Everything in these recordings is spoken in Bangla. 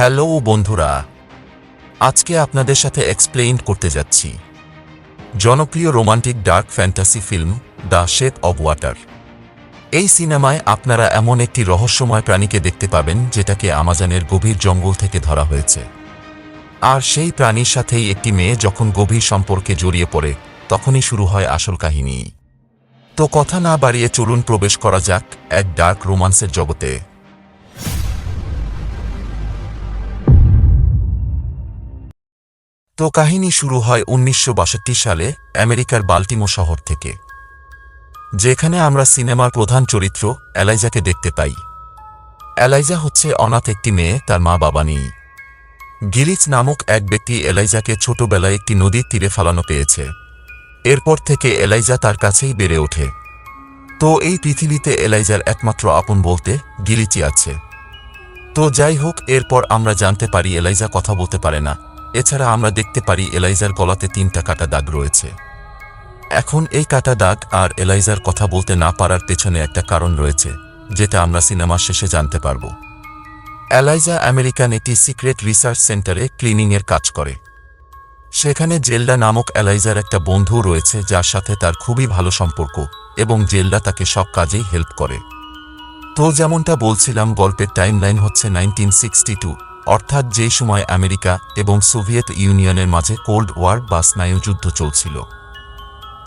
হ্যালো বন্ধুরা, আজকে আপনাদের সাথে এক্সপ্লেইন করতে যাচ্ছি। জনপ্রিয় romantic dark fantasy film the shape of water. এই সিনেমায় আপনারা এমন একটি রহস্যময় প্রাণীকে দেখতে পাবেন, যেটাকে আমাজনের গভীর জঙ্গল থেকে ধরা হয়েছে। আর সেই প্রাণীর সাথেই একটি মেয়ে যখন গভীর সম্পর্কে জড়িয়ে পড়ে, তখনই শুরু হয় আসল কাহিনী। তো কথা না বাড়িয়ে চলুন প্রবেশ করা যাক এক ডার্ক রোমান্সের জগতে। তো কাহিনী শুরু হয় উনিশশো বাষট্টি সালে আমেরিকার বাল্টিমো শহর থেকে, যেখানে আমরা সিনেমার প্রধান চরিত্র এলাইজাকে দেখতে পাই। এলাইজা হচ্ছে অনাথ একটি মেয়ে, তার মা বাবা নেই। গিরিচ নামক এক ব্যক্তি এলাইজাকে ছোটবেলায় একটি নদীর তীরে ফালানো পেয়েছে। এরপর থেকে এলাইজা তার কাছেই বেড়ে ওঠে। তো এই পৃথিবীতে এলাইজার একমাত্র আপন বলতে গিলিচি আছে। তো যাই হোক, এরপর আমরা জানতে পারি এলাইজা কথা বলতে পারে না। এছাড়া আমরা দেখতে পারি এলাইজার গলাতে তিনটা কাটা দাগ রয়েছে। এখন এই কাটা দাগ আর এলাইজার কথা বলতে না পারার পেছনে একটা কারণ রয়েছে, যেটা আমরা সিনেমার শেষে জানতে পারব। এলাইজা আমেরিকান একটি সিক্রেট রিসার্চ সেন্টারে ক্লিনিংয়ের কাজ করে। সেখানে জেলডা নামক এলাইজার একটা বন্ধু রয়েছে যার সাথে তার খুবই ভালো সম্পর্ক এবং জেলডা তাকে সব কাজেই হেল্প করে। তো যেমনটা বলছিলাম, গল্পের টাইমলাইন হচ্ছে নাইনটিন অর্থাৎ যেই সময় আমেরিকা এবং সোভিয়েত ইউনিয়নের মাঝে কোল্ড ওয়ার বা স্নায়ুযুদ্ধ চলছিল।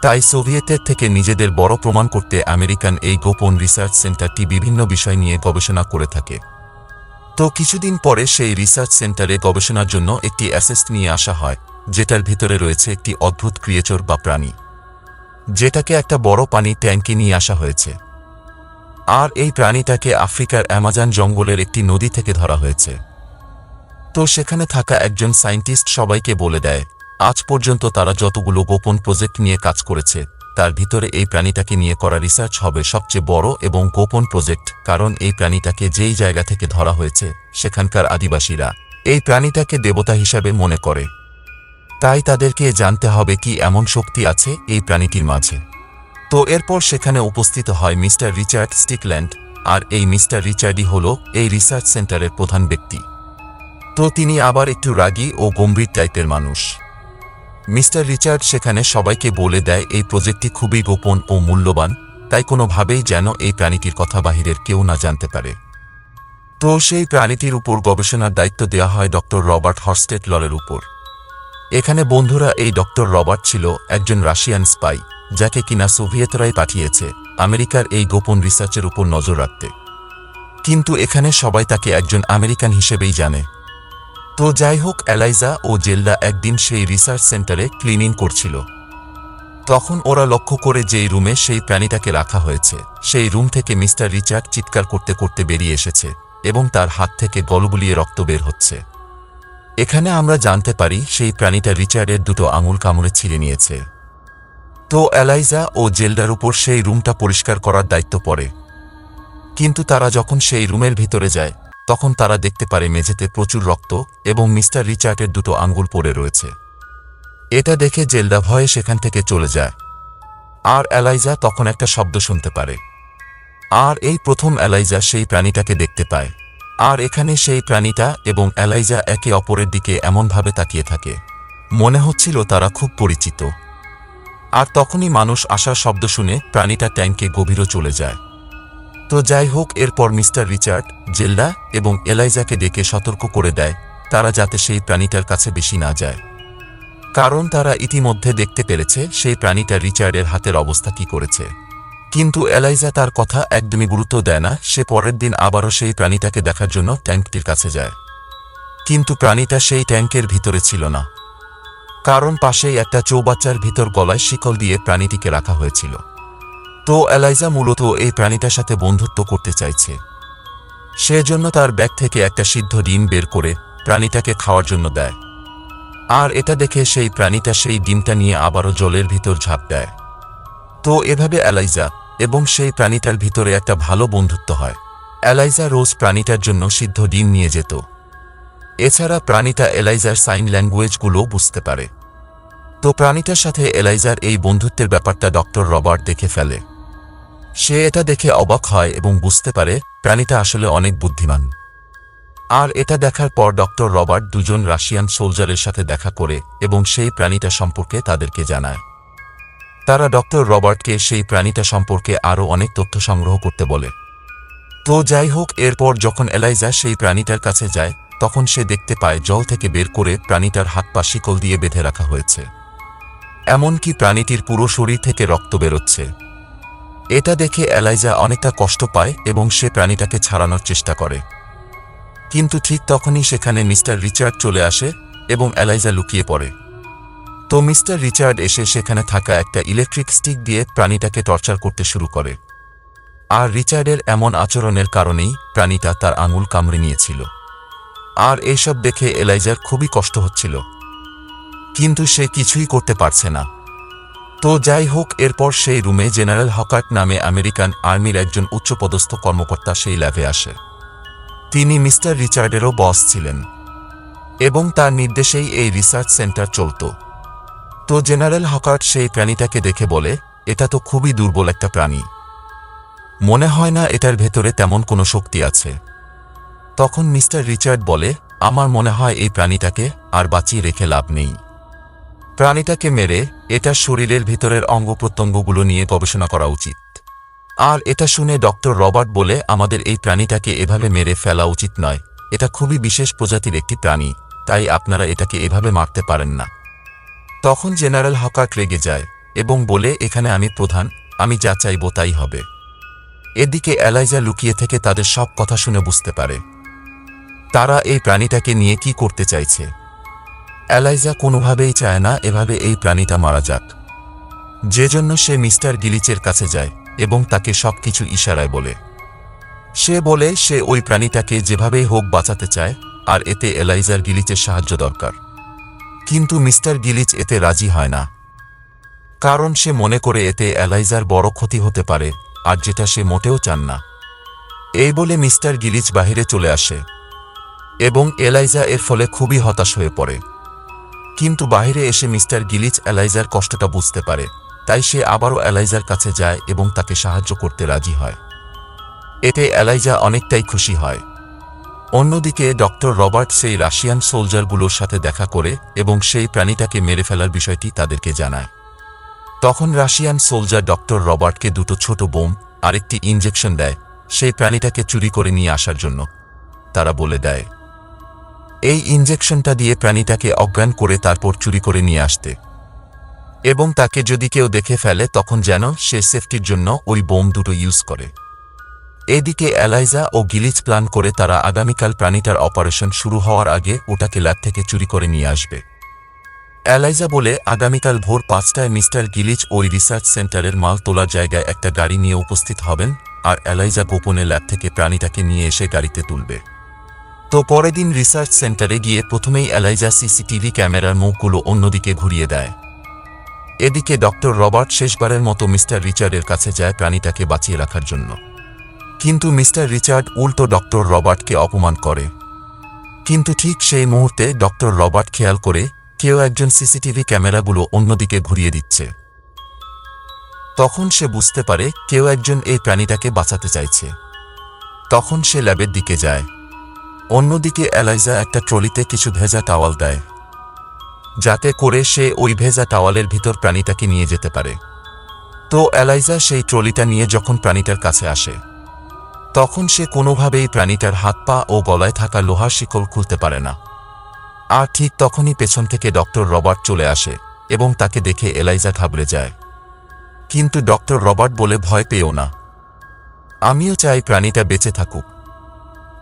তাই সোভিয়েতের থেকে নিজেদের বড় প্রমাণ করতে আমেরিকান এই গোপন রিসার্চ সেন্টারটি বিভিন্ন বিষয় নিয়ে গবেষণা করে থাকে। তো কিছুদিন পরে সেই রিসার্চ সেন্টারে গবেষণার জন্য একটি অ্যাসেস্ট নিয়ে আসা হয়, যেটার ভিতরে রয়েছে একটি অদ্ভুত ক্রিয়েচর বা প্রাণী। যেটাকে একটা বড় পানি ট্যাঙ্কে নিয়ে আসা হয়েছে। আর এই প্রাণীটাকে আফ্রিকার অ্যামাজন জঙ্গলের একটি নদী থেকে ধরা হয়েছে। তো সেখানে থাকা একজন সায়েন্টিস্ট সবাইকে বলে দেয়, আজ পর্যন্ত তারা যতগুলো গোপন প্রজেক্ট নিয়ে কাজ করেছে, তার ভিতরে এই প্রাণীটাকে নিয়ে করা রিসার্চ হবে সবচেয়ে বড় এবং গোপন প্রজেক্ট, কারণ এই প্রাণীটাকে যেই জায়গা থেকে ধরা হয়েছে, সেখানকার আদিবাসীরা এই প্রাণীটাকে দেবতা হিসাবে মনে করে। তাই তাদেরকে জানতে হবে কি এমন শক্তি আছে এই প্রাণীটির মাঝে। তো এরপর সেখানে উপস্থিত হয় মিস্টার রিচার্ড স্টিকল্যান্ড, আর এই মিস্টার রিচার্ডই হল এই রিসার্চ সেন্টারের প্রধান ব্যক্তি। তো তিনি আবার একটু রাগী ও গম্ভীর টাইপের মানুষ। মিস্টার রিচার্ড সেখানে সবাইকে বলে দেয়, এই প্রজেক্টটি খুবই গোপন ও মূল্যবান, তাই কোনোভাবেই যেন এই প্রাণীটির কথা বাহিরের কেউ না জানতে পারে। তো সেই প্রাণীটির উপর গবেষণার দায়িত্ব দেওয়া হয় ডক্টর রবার্ট হরস্টেট লরের উপর। এখানে বন্ধুরা, এই ডক্টর রবার্ট ছিল একজন রাশিয়ান স্পাই, যাকে কিনা সোভিয়েতরাই পাঠিয়েছে, আমেরিকার এই গোপন রিসার্চের উপর নজর রাখতে। কিন্তু এখানে সবাই তাকে একজন আমেরিকান হিসেবেই জানে। তো যাই হোক, এলাইজা ও জেল্ডা একদিন সেই রিসার্চ সেন্টারে ক্লিনিং করছিল। তখন ওরা লক্ষ্য করে যেই রুমে সেই প্রাণীটাকে রাখা হয়েছে, সেই রুম থেকে মিস্টার রিচার্ড চিৎকার করতে করতে বেরিয়ে এসেছে এবং তার হাত থেকে গলগুলিয়ে রক্ত বের হচ্ছে। এখানে আমরা জানতে পারি সেই প্রাণীটা রিচার্ডের দুটো আঙুল কামড়ে ছিঁড়ে নিয়েছে। তো এলাইজা ও জেল্ডার উপর সেই রুমটা পরিষ্কার করার দায়িত্ব পড়ে। কিন্তু তারা যখন সেই রুমের ভিতরে যায় তখন তারা দেখতে পারে মেঝেতে প্রচুর রক্ত এবং মিস্টার রিচার্ডের দুটো আঙ্গুল পড়ে রয়েছে। এটা দেখে জেলডা ভয়ে সেখান থেকে চলে যায়। আর অ্যালাইজা তখন একটা শব্দ শুনতে পারে। আর এই প্রথম অ্যালাইজা সেই প্রাণীটাকে দেখতে পায়। আর এখানে সেই প্রাণীটা এবং এলাইজা একে অপরের দিকে এমনভাবে তাকিয়ে থাকে। মনে হচ্ছিল তারা খুব পরিচিত। আর তখনই মানুষ আসার শব্দ শুনে প্রাণীটা ট্যাঙ্কে গভীরও চলে যায়। তো যাই হোক, এরপর মিস্টার রিচার্ড জেল্লা এবং এলাইজাকে ডেকে সতর্ক করে দেয়, তারা যাতে সেই প্রাণীটার কাছে বেশি না যায়। কারণ তারা ইতিমধ্যে দেখতে পেরেছে সেই প্রাণীটা রিচার্ডের হাতের অবস্থা কি করেছে। কিন্তু এলাইজা তার কথা একদমই গুরুত্ব দেয় না, সে পরের দিন আবারও সেই প্রাণীটাকে দেখার জন্য ট্যাঙ্কটির কাছে যায়। কিন্তু প্রাণীটা সেই ট্যাঙ্কের ভিতরে ছিল না। কারণ পাশেই একটা চৌবাচ্চার ভিতর গলায় শিকল দিয়ে প্রাণীটিকে রাখা হয়েছিল। তো এলাইজা মূলত এই প্রাণীটার সাথে বন্ধুত্ব করতে চাইছে। সেজন্য তার ব্যাগ থেকে একটা সিদ্ধ ডিম বের করে প্রাণীটাকে খাওয়ার জন্য দেয়। আর এটা দেখে সেই প্রাণীটা সেই ডিমটা নিয়ে আবারও জলের ভিতর ঝাঁপ দেয়। তো এভাবে এলাইজা এবং সেই প্রাণীটার ভিতরে একটা ভালো বন্ধুত্ব হয়। এলাইজা রোজ প্রাণীটার জন্য সিদ্ধ ডিম নিয়ে যেত। এছাড়া প্রাণীটা এলাইজার সাইন ল্যাঙ্গুয়েজগুলো বুঝতে পারে। তো প্রাণীটার সাথে এলাইজার এই বন্ধুত্বের ব্যাপারটা ডক্টর রবার্ট দেখে ফেলে। সে এটা দেখে অবাক হয় এবং বুঝতে পারে প্রাণীটা আসলে অনেক বুদ্ধিমান। আর এটা দেখার পর ডক্টর রবার্ট দুজন রাশিয়ান সোলজারের সাথে দেখা করে এবং সেই প্রাণীটা সম্পর্কে তাদেরকে জানায়। তারা ডক্টর রবার্টকে সেই প্রাণীটা সম্পর্কে আরও অনেক তথ্য সংগ্রহ করতে বলে। তো যাই হোক, এরপর যখন এলাইজা সেই প্রাণীটার কাছে যায়, তখন সে দেখতে পায় জল থেকে বের করে প্রাণীটার হাত পা শিকল দিয়ে বেঁধে রাখা হয়েছে। এমনকি প্রাণীটির পুরো শরীর থেকে রক্ত বেরোচ্ছে। এটা দেখে এলাইজা অনেকটা কষ্ট পায় এবং সে প্রাণীটাকে ছাড়ানোর চেষ্টা করে। কিন্তু ঠিক তখনই সেখানে মিস্টার রিচার্ড চলে আসে এবং এলাইজা লুকিয়ে পড়ে। তো মিস্টার রিচার্ড এসে সেখানে থাকা একটা ইলেকট্রিক স্টিক দিয়ে প্রাণীটাকে টর্চার করতে শুরু করে। আর রিচার্ডের এমন আচরণের কারণেই প্রাণীটা তার আঙুল কামড়ে নিয়েছিল। আর এইসব দেখে এলাইজার খুবই কষ্ট হচ্ছিল। কিন্তু সে কিছুই করতে পারছে না। তো যাই হোক, এরপর সেই রুমে জেনারেল হকার্ট নামে আমেরিকান আর্মির একজন উচ্চপদস্থ কর্মকর্তা সেই ল্যাবে আসে। তিনি মিস্টার রিচার্ডেরও বস ছিলেন এবং তার নির্দেশেই এই রিসার্চ সেন্টার চলত। তো জেনারেল হকার্ট সেই প্রাণীটাকে দেখে বলে, এটা তো খুবই দুর্বল একটা প্রাণী। মনে হয় না এটার ভেতরে তেমন কোনো শক্তি আছে। তখন মিস্টার রিচার্ড বলে, আমার মনে হয় এই প্রাণীটাকে আর বাঁচিয়ে রেখে লাভ নেই। প্রাণীটাকে মেরে এটা শরীরের ভিতরের অঙ্গ প্রত্যঙ্গগুলো নিয়ে গবেষণা করা উচিত। আর এটা শুনে ডক্টর রবার্ট বলে, আমাদের এই প্রাণীটাকে এভাবে মেরে ফেলা উচিত নয়। এটা খুবই বিশেষ প্রজাতির একটি প্রাণী, তাই আপনারা এটাকে এভাবে মারতে পারেন না। তখন জেনারেল হকার্ট রেগে যায় এবং বলে, এখানে আমি প্রধান, আমি যা চাইব তাই হবে। এদিকে এলাইজা লুকিয়ে থেকে তাদের সব কথা শুনে বুঝতে পারে। তারা এই প্রাণীটাকে নিয়ে কি করতে চাইছে। এলাইজা কোনোভাবেই চায় না এভাবে এই প্রাণীটা মারা যাক। যে জন্য সে মিস্টার গিলিচের কাছে যায় এবং তাকে সবকিছু ইশারায় বলে। সে বলে সে ওই প্রাণীটাকে যেভাবেই হোক বাঁচাতে চায়, আর এতে এলাইজার গিলিচের সাহায্য দরকার। কিন্তু মিস্টার গিলিচ এতে রাজি হয় না। কারণ সে মনে করে এতে এলাইজার বড় ক্ষতি হতে পারে, আর যেটা সে মোটেও চান না। এই বলে মিস্টার গিলিচ বাহিরে চলে আসে এবং এলাইজা এর ফলে খুবই হতাশ হয়ে পড়ে। কিন্তু বাইরে এসে মিস্টার গিলিচ এলাইজার কষ্টটা বুঝতে পারে, তাই সে আবারও এলাইজার কাছে যায় এবং তাকে সাহায্য করতে রাজি হয়। এতে এলাইজা অনেকটাই খুশি হয়। অন্যদিকে ডক্টর রবার্ট সেই রাশিয়ান সোলজারগুলোর সাথে দেখা করে এবং সেই প্রাণীটাকে মেরে ফেলার বিষয়টি তাদেরকে জানায়। তখন রাশিয়ান সোলজার ডক্টর রবার্টকে দুটো ছোট বোম, আরেকটি ইঞ্জেকশন দেয়, সেই প্রাণীটাকে চুরি করে নিয়ে আসার জন্য। তারা বলে দেয় এই ইঞ্জেকশনটা দিয়ে প্রাণীটাকে অজ্ঞান করে তারপর চুরি করে নিয়ে আসতে। এবং তাকে যদি কেউ দেখে ফেলে, তখন যেন সে সেফটির জন্য ওই বোম দুটো ইউজ করে। এদিকে অ্যালাইজা ও গিলিচ প্ল্যান করে তারা আগামীকাল প্রাণীটার অপারেশন শুরু হওয়ার আগে ওটাকে ল্যাব থেকে চুরি করে নিয়ে আসবে। অ্যালাইজা বলে, আগামীকাল ভোর পাঁচটায় মিস্টার গিলিচ ওই রিসার্চ সেন্টারের মাল তোলার জায়গায় একটা গাড়ি নিয়ে উপস্থিত হবেন, আর অ্যালাইজা গোপনে ল্যাব থেকে প্রাণীটাকে নিয়ে এসে গাড়িতে তুলবে। তো পরের দিন রিসার্চ সেন্টারে গিয়ে প্রথমেই এলাইজা সিসিটিভি ক্যামেরার মুখগুলো অন্যদিকে ঘুরিয়ে দেয়। এদিকে ডক্টর রবার্ট শেষবারের মতো মিস্টার রিচার্ডের কাছে যায় প্রাণীটাকে বাঁচিয়ে রাখার জন্য। কিন্তু মিস্টার রিচার্ড উল্টো ডক্টর রবার্টকে অপমান করে। কিন্তু ঠিক সেই মুহূর্তে ডক্টর রবার্ট খেয়াল করে কেউ একজন সিসিটিভি ক্যামেরাগুলো অন্যদিকে ঘুরিয়ে দিচ্ছে। তখন সে বুঝতে পারে কেউ একজন এই প্রাণীটাকে বাঁচাতে চাইছে। তখন সে ল্যাবের দিকে যায়। অন্যদিকে এলাইজা একটা ট্রলিতে কিছু ভেজা টাওয়াল দেয়, যাতে করে সে ওই ভেজা টাওয়ালের ভিতর প্রাণীটাকে নিয়ে যেতে পারে। তো এলাইজা সেই ট্রলিটা নিয়ে যখন প্রাণীটার কাছে আসে, তখন সে কোনোভাবেই প্রাণীটার হাত পা ও গলায় থাকা লোহার শিকল খুলতে পারে না। আর ঠিক তখনই পেছন থেকে ডক্টর রবার্ট চলে আসে এবং তাকে দেখে এলাইজা ঘাবড়ে যায়। কিন্তু ডক্টর রবার্ট বলে ভয় পেও না। আমিও চাই প্রাণীটা বেঁচে থাকুক।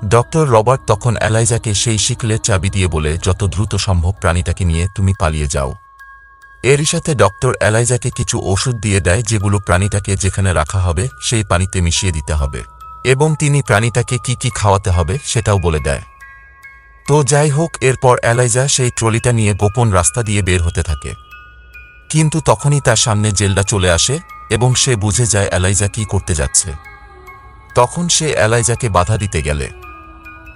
ডক্টর রবার্ট তখন এলাইজাকে সেই শিকলের চাবি দিয়ে বলে, যত দ্রুত সম্ভব প্রাণীটাকে নিয়ে তুমি পালিয়ে যাও। এরই সাথে ডক্টর এলাইজাকে কিছু ওষুধ দিয়ে দেয়, যেগুলো প্রাণীটাকে যেখানে রাখা হবে, সেই পানিতে মিশিয়ে দিতে হবে। এবং তিনি প্রাণীটাকে কি কি খাওয়াতে হবে, সেটাও বলে দেয়। তো যাই হোক, এরপর এলাইজা সেই ট্রলিটা নিয়ে গোপন রাস্তা দিয়ে বের হতে থাকে। কিন্তু তখনই তার সামনে জেলটা চলে আসে, এবং সে বুঝে যায় এলাইজা কি করতে যাচ্ছে। তখন সে এলাইজাকে বাধা দিতে গেলে।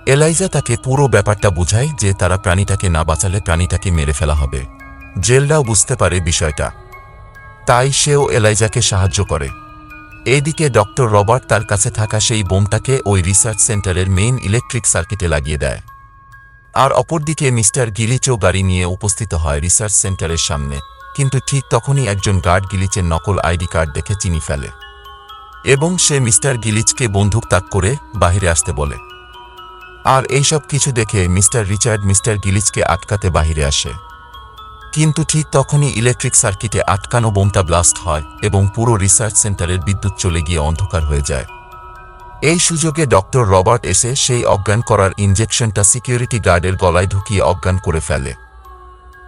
এলাইজা তাকে পুরো ব্যাপারটা বুঝায় যে তারা প্রাণীটাকে না বাঁচালে প্রাণীটাকে মেরে ফেলা হবে। জেলরাও বুঝতে পারে বিষয়টা। তাই সেও এলাইজাকে সাহায্য করে। এইদিকে ডক্টর রবার্ট তার কাছে থাকা সেই বোমটাকে ওই রিসার্চ সেন্টারের মেইন ইলেকট্রিক সার্কিটে লাগিয়ে দেয়। আর অপরদিকে মিস্টার গিলিচও গাড়ি নিয়ে উপস্থিত হয় রিসার্চ সেন্টারের সামনে। কিন্তু ঠিক তখনই একজন গার্ড গিলিচের নকল আইডি কার্ড দেখে চিনি ফেলে। এবং সে মিস্টার গিলিচকে বন্দুক তাক করে বাহিরে আসতে বলে। আর এইসব কিছু দেখে মিস্টার রিচার্ড, মিস্টার গিলিচকে আটকাতে বাহিরে আসে। কিন্তু ঠিক তখনই ইলেকট্রিক সার্কিটে আটকানো বোমটা ব্লাস্ট হয় এবং পুরো রিসার্চ সেন্টারের বিদ্যুৎ চলে গিয়ে অন্ধকার হয়ে যায়। এই সুযোগে ডক্টর রবার্ট এসে সেই অজ্ঞান করার ইনজেকশনটা সিকিউরিটি গার্ডের গলায় ঢুকিয়ে অজ্ঞান করে ফেলে।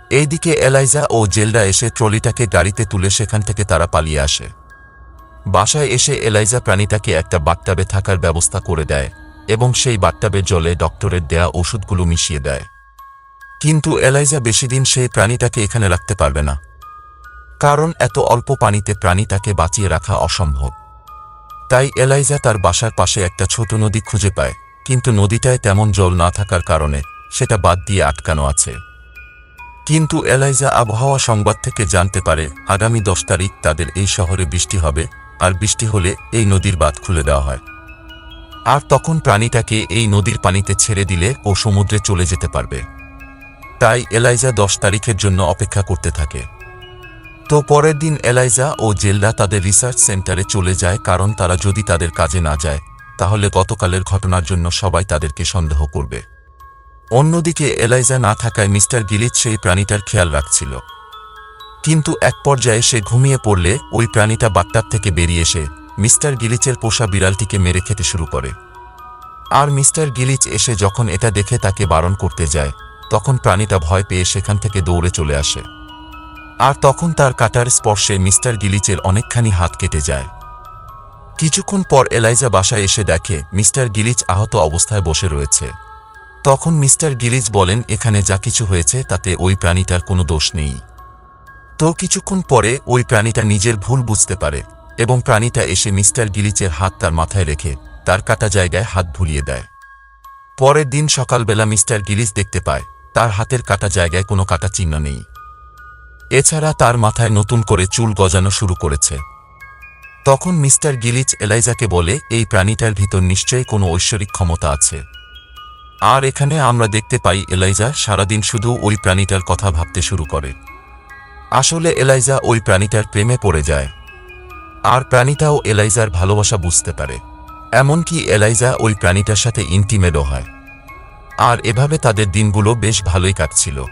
এইদিকে এলাইজা ও জেলডা এসে ট্রলিটাকে গাড়িতে তুলে সেখান থেকে তারা পালিয়ে আসে। বাসায় এসে এলাইজা প্রাণীটাকে একটা বাট্টাবে থাকার ব্যবস্থা করে দেয়। এবং সেই বাট্টাবের জলে ডক্টরের দেয়া ওষুধগুলো মিশিয়ে দেয়। কিন্তু এলাইজা বেশিদিন সেই প্রাণীটাকে এখানে রাখতে পারবে না। কারণ এত অল্প পানিতে প্রাণীটাকে বাঁচিয়ে রাখা অসম্ভব। তাই এলাইজা তার বাসার পাশে একটা ছোট নদী খুঁজে পায়, কিন্তু নদীটায় তেমন জল না থাকার কারণে সেটা বাদ দিয়ে আটকানো আছে। কিন্তু এলাইজা আবহাওয়া সংবাদ থেকে জানতে পারে, আগামী দশ তারিখ তাদের এই শহরে বৃষ্টি হবে, আর বৃষ্টি হলে এই নদীর বাঁধ খুলে দেওয়া হয়। আর তখন প্রাণীটাকে এই নদীর পানিতে ছেড়ে দিলে ও সমুদ্রে চলে যেতে পারবে। তাই এলাইজা দশ তারিখের জন্য অপেক্ষা করতে থাকে। তো পরের দিন এলাইজা ও জেলরা তাদের রিসার্চ সেন্টারে চলে যায় কারণ তারা যদি তাদের কাজে না যায়, তাহলে গতকালের ঘটনার জন্য সবাই তাদেরকে সন্দেহ করবে। অন্যদিকে এলাইজা না থাকায় মিস্টার গিলিচ সেই প্রাণীটার খেয়াল রাখছিল। কিন্তু এক পর্যায়ে সে ঘুমিয়ে পড়লে ওই প্রাণীটা বাট্টার থেকে বেরিয়ে এসে মিস্টার গিলিচের পোষা বিড়ালটিকে মেরে খেতে শুরু করে। আর মিস্টার গিলিচ এসে যখন এটা দেখে তাকে বারণ করতে যায়, তখন প্রাণীটা ভয় পেয়ে সেখান থেকে দৌড়ে চলে আসে। আর তখন তার কাটার স্পর্শে মিস্টার গিলিচের অনেকখানি হাত কেটে যায়। কিছুক্ষণ পর এলাইজা বাসায় এসে দেখে মিস্টার গিলিচ আহত অবস্থায় বসে রয়েছে। তখন মিস্টার গিলিচ বলেন, এখানে যা কিছু হয়েছে, তাতে ওই প্রাণীটার কোনো দোষ নেই। তো কিছুক্ষণ পরে ওই প্রাণীটা নিজের ভুল বুঝতে পারে। এবং প্রাণীটা এসে মিস্টার গিলিচের হাত তার মাথায় রেখে তার কাটা জায়গায় হাত ভুলিয়ে দেয়। পরের দিন সকালবেলা মিস্টার গিলিচ দেখতে পায়, তার হাতের কাটা জায়গায় কোনো কাটা চিহ্ন নেই। এছাড়া তার মাথায় নতুন করে চুল গজানো শুরু করেছে। তখন মিস্টার গিলিচ এলাইজাকে বলে, এই প্রাণীটার ভিতর নিশ্চয়ই কোনো ঐশ্বরিক ক্ষমতা আছে। আর এখানে আমরা দেখতে পাই এলাইজা সারাদিন শুধু ওই প্রাণীটার কথা ভাবতে শুরু করে। আসলে এলাইজা ওই প্রাণীটার প্রেমে পড়ে যায়। আর প্রাণীটাও এলাইজার ভালোবাসা বুঝতে পারে। এমনকি এলাইজা ওই প্রাণীটার সাথে ইন্টিমেডও হয়। আর এভাবে তাদের দিনগুলো বেশ ভালোই কাটছিল।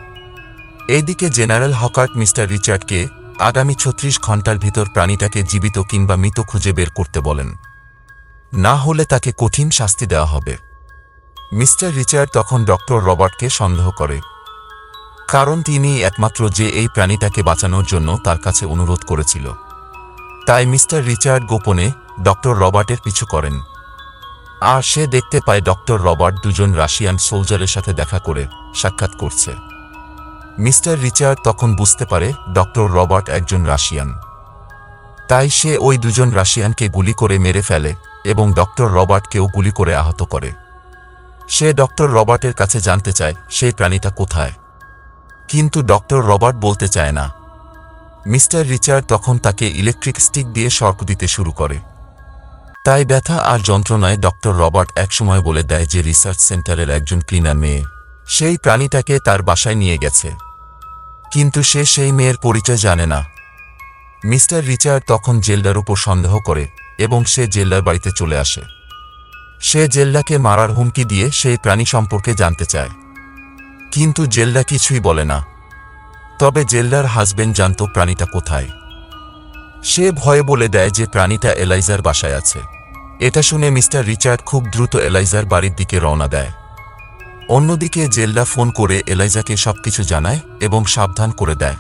এইদিকে জেনারেল হকার্ট মিস্টার রিচার্ডকে আগামী ছত্রিশ ঘণ্টার ভিতর প্রাণীটাকে জীবিত কিংবা মৃত খুঁজে বের করতে বলেন। না হলে তাকে কঠিন শাস্তি দেওয়া হবে। মিস্টার রিচার্ড তখন ডক্টর রবার্টকে সন্দেহ করে। কারণ তিনি একমাত্র যে এই প্রাণীটাকে বাঁচানোর জন্য তার কাছে অনুরোধ করেছিল। তাই মিস্টার রিচার্ড গোপনে ডক্টর রবার্টের পিছু করেন। আর সে দেখতে পায় ডক্টর রবার্ট দুজন রাশিয়ান সোলজারের সাথে দেখা করে সাক্ষাৎ করছে। মিস্টার রিচার্ড তখন বুঝতে পারে ডক্টর রবার্ট একজন রাশিয়ান। তাই সে ওই দুজন রাশিয়ানকে গুলি করে মেরে ফেলে এবং ডক্টর রবার্টকেও গুলি করে আহত করে। সে ডক্টর রবার্টের কাছে জানতে চায়, সেই প্রাণীটা কোথায়? কিন্তু ডক্টর রবার্ট বলতে চায় না। মিস্টার রিচার্ড তখন তাকে ইলেকট্রিক স্টিক দিয়ে শর্ক দিতে শুরু করে। তাই ব্যথা আর যন্ত্রণায় ডক্টর রবার্ট একসময় বলে দেয় যে রিসার্চ সেন্টারের একজন ক্লিনার মেয়ে, সেই প্রাণীটাকে তার বাসায় নিয়ে গেছে। কিন্তু সে সেই মেয়ের পরিচয় জানে না। মিস্টার রিচার্ড তখন জেলদার উপর সন্দেহ করে এবং সে জেলদার বাড়িতে চলে আসে। সে জেল্লাকে মারার হুমকি দিয়ে সেই প্রাণী সম্পর্কে জানতে চায়। কিন্তু জেল্লা কিছুই বলে না। তবে জেল্লার হাজবেন্ড জানত প্রাণীটা কোথায়। সে ভয়ে বলে দেয় যে প্রাণীটা এলাইজার বাসায় আছে। এটা শুনে মিস্টার রিচার্ড খুব দ্রুত এলাইজার বাড়ির দিকে রওনা দেয়। অন্যদিকে জেল্লা ফোন করে এলাইজাকে সবকিছু জানায় এবং সাবধান করে দেয়।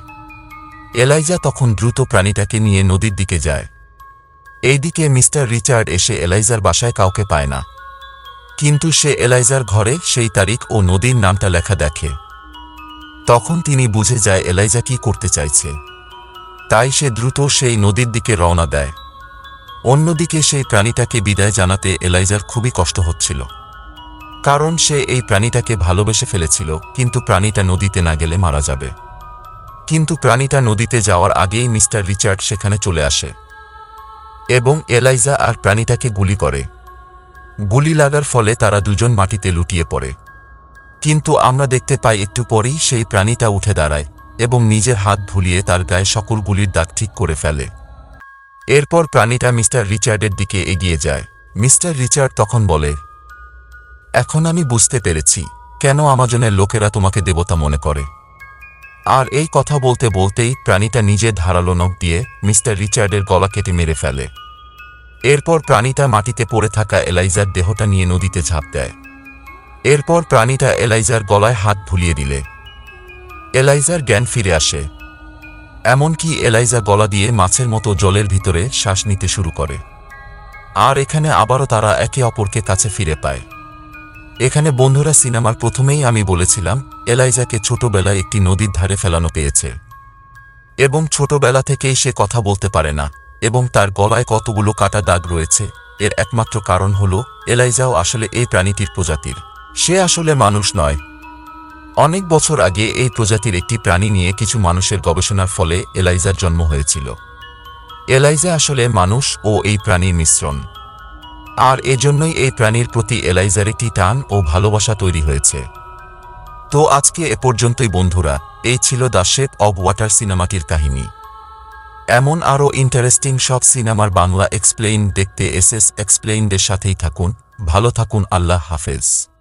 এলাইজা তখন দ্রুত প্রাণীটাকে নিয়ে নদীর দিকে যায়। এইদিকে মিস্টার রিচার্ড এসে এলাইজার বাসায় কাউকে পায় না। কিন্তু সে এলাইজার ঘরে সেই তারিখ ও নদীর নামটা লেখা দেখে। তখন তিনি বুঝে যায় এলাইজা কি করতে চাইছে। তাই সে দ্রুত সেই নদীর দিকে রওনা দেয়। অন্যদিকে সেই প্রাণীটাকে বিদায় জানাতে এলাইজার খুবই কষ্ট হচ্ছিল। কারণ সে এই প্রাণীটাকে ভালোবেসে ফেলেছিল, কিন্তু প্রাণীটা নদীতে না গেলে মারা যাবে। কিন্তু প্রাণীটা নদীতে যাওয়ার আগেই মিস্টার রিচার্ড সেখানে চলে আসে। এবং এলাইজা আর প্রাণীটাকে গুলি করে। গুলি লাগার ফলে তারা দুজন মাটিতে লুটিয়ে পড়ে। কিন্তু আমরা দেখতে পাই একটু পরেই সেই প্রাণীটা উঠে দাঁড়ায় এবং নিজের হাত ভুলিয়ে তার গায়ে সকল গুলির দাগ ঠিক করে ফেলে। এরপর প্রাণীটা মিস্টার রিচার্ডের দিকে এগিয়ে যায়। মিস্টার রিচার্ড তখন বলে, এখন আমি বুঝতে পেরেছি কেন আমাজনের লোকেরা তোমাকে দেবতা মনে করে। আর এই কথা বলতে বলতেই প্রাণীটা নিজে ধারালো নখ দিয়ে মিস্টার রিচার্ডের গলা কেটে মেরে ফেলে। এরপর প্রাণীটা মাটিতে পড়ে থাকা এলাইজার দেহটা নিয়ে নদীতে ঝাঁপ দেয়। এরপর প্রাণীটা এলাইজার গলায় হাত ভুলিয়ে দিলে। এলাইজার জ্ঞান ফিরে আসে। এমনকি এলাইজা গলা দিয়ে মাছের মতো জলের ভিতরে শ্বাস নিতে শুরু করে। আর এখানে আবারও তারা একে অপরকে কাছে ফিরে পায়। এখানে বন্ধুরা সিনেমার প্রথমেই আমি বলেছিলাম, এলাইজাকে ছোটবেলায় একটি নদীর ধারে ফেলানো পেয়েছে। এবং ছোটবেলা থেকেই সে কথা বলতে পারে না, এবং তার গলায় কতগুলো কাটা দাগ রয়েছে। এর একমাত্র কারণ হল, এলাইজাও আসলে এই প্রাণীটির প্রজাতির। সে আসলে মানুষ নয়। অনেক বছর আগে এই প্রজাতির একটি প্রাণী নিয়ে কিছু মানুষের গবেষণার ফলে এলাইজার জন্ম হয়েছিল। এলাইজা আসলে মানুষ ও এই প্রাণীর মিশ্রণ। আর এজন্যই এই প্রাণীর প্রতি এলাইজার একটি টান ও ভালোবাসা তৈরি হয়েছে। তো আজকে এ পর্যন্তই বন্ধুরা, এই ছিল দ্য শেপ অব ওয়াটার সিনেমাটির কাহিনী। এমন আরও ইন্টারেস্টিং সব সিনেমার বাংলা এক্সপ্লেইন দেখতে এস এস এক্সপ্লেইনদের সাথেই থাকুন। ভালো থাকুন, আল্লাহ হাফেজ।